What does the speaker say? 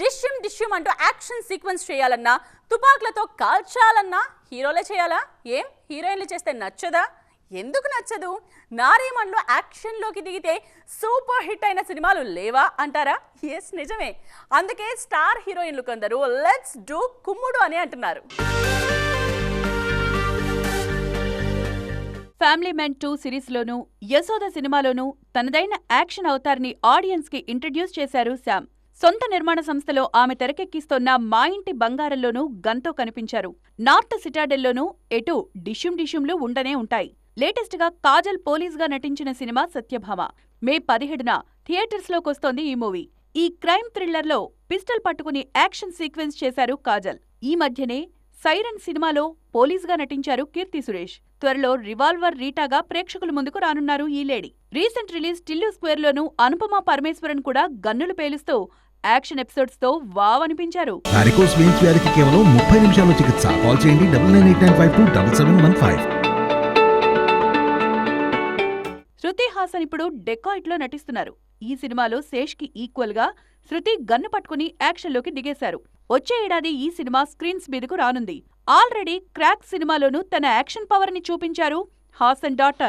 డిష్యూమ్ డిష్యూమ్ అంటూ action sequence చేయాలన్నా తుపాకులతో కాల్చాలన్నా హీరోలే చేయాలా? ఏం? హీరోయిన్లు చేస్తే నచ్చదా? ఎందుకు నచ్చదు? నారీమన్లో యాక్షన్లోకి దిగితే సూపర్ హిట్ అయిన సినిమాలు లేవా అంటారా? ఎస్ నిజమే. అందుకే స్టార్ హీరోయిన్లు కొందరు లెట్స్ డూ కుమ్ముడు అని అంటున్నారు. ఫ్యామిలీ మ్యాన్ టూ సిరీస్లోనూ యశోద సినిమాలోనూ తనదైన యాక్షన్ అవతార్ని ఆడియన్స్కి ఇంట్రడ్యూస్ చేశారు శామ్ సొంత నిర్మాణ సంస్థలో ఆమె తెరకెక్కిస్తోన్న మా ఇంటి బంగారంలోనూ గంతో కనిపించారు. నార్త్ సిటాడెల్లోనూ ఎటు డిష్యూమ్ డిష్యూమ్లు ఉండనే ఉంటాయి. లేటెస్ట్గా కాజల్ పోలీస్గా నటించిన సినిమా సత్యభామ. మే పదిహేడున థియేటర్స్లోకొస్తోంది ఈ మూవీ. ఈ క్రైమ్ థ్రిల్లర్లో పిస్టల్ పట్టుకుని యాక్షన్ సీక్వెన్స్ చేశారు కాజల్. ఈ మధ్యనే సైరన్ సినిమాలో పోలీస్గా నటించారు కీర్తి సురేష్. త్వరలో రివాల్వర్ రీటాగా ప్రేక్షకుల ముందుకు రానున్నారు ఈ లేడీ. రీసెంట్ రిలీజ్ టిల్లు స్క్వేర్లోనూ అనుపమ పరమేశ్వరన్ కూడా గన్నులు పేలుస్తూ యాక్షన్ ఎపిసోడ్స్తో వావ్ అనిపించారు. వారికోస్ వెయిన్స్ వ్యాధికి కేవలం ముప్పై నిమిషాల్లో చికిత్స. కాల్ చేయండి double nine eight nine five two double seven one five. Shruti Haasan ఇప్పుడు డెకాయిట్లో నటిస్తున్నారు. ఈ సినిమాలో శేష్కి ఈక్వల్గా శృతి గన్ను పట్టుకుని యాక్షన్లోకి దిగేశారు. వచ్చే ఏడాది ఈ సినిమా స్క్రీన్స్ మీదకు రానుంది. ఆల్రెడీ క్రాక్ సినిమాలోనూ తన యాక్షన్ పవర్ని చూపించారు హాసన్ డాటర్.